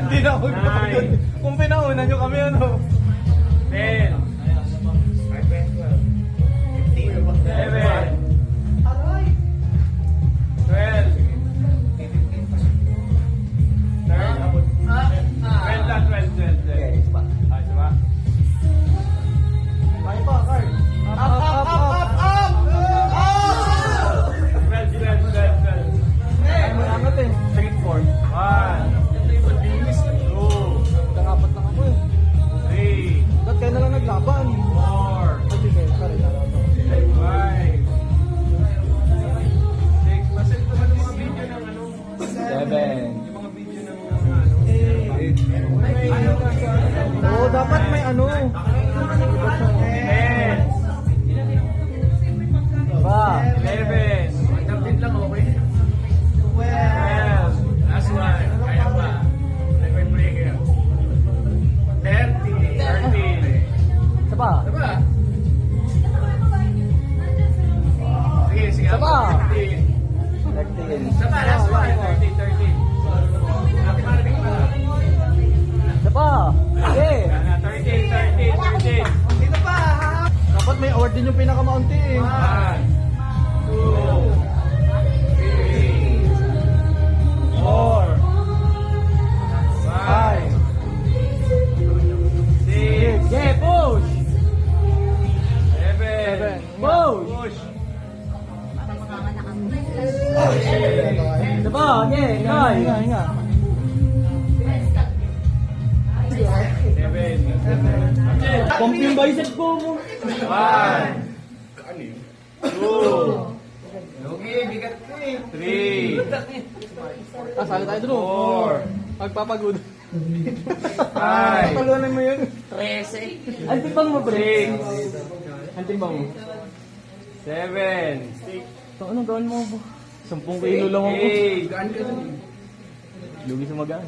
Hindi na ako. Kung pinauna nyo kami, ano? ano. Ba? 11. Magdapit lang okay. 12. Last one. Kaya pa. Nag-breaker. 30. 13. Sa ba? Sa ba? Sige, sige. Sa ba? 13. Sa ba? Last one. 13, 13. Award din yung pinakamaunti eh. One, two, three, four, five, six, Sige, push! seven, Seven. Push! push, Isa pa? Sige, Kai. Pump yung bicep ko mo. one, two, three, Ah, sali tayo dun. four, Pagpapagod. five, Talunan mo yun. 13. Ang timbang mo, pre. six, Ang timbang mo. seven, So, anong gawin mo? Sampung kilo lang ako. eight, Lugi sa magaan.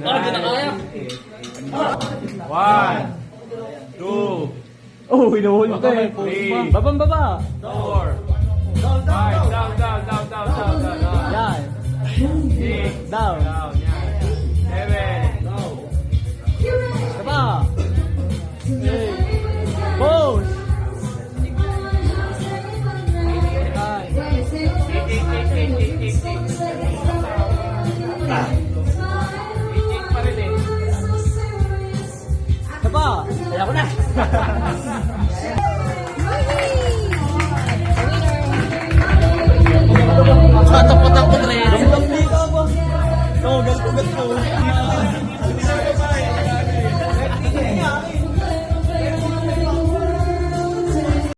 Ah, di na kaya. One, two, Oh, hinuhuli ka eh. Three. Babang baba. four, five, down, down, down, down, down, down, down. Yan. Six, Down. down, yan. Seven, pa. Eight. Push. Nine. eight, eight, eight, eight, eight, eight, eight. Eight, 違うわ!